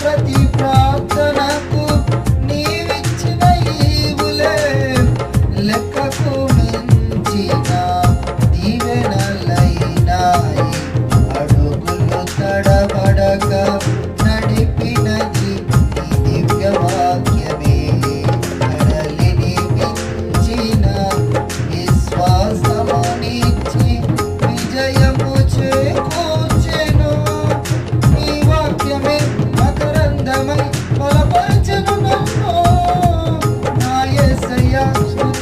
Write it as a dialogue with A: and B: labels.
A: ప్రతి ప్రార్థనకు నీవిచ్చిన ఈవులే లెక్కకు అడుగులు తడబడగా Thank you.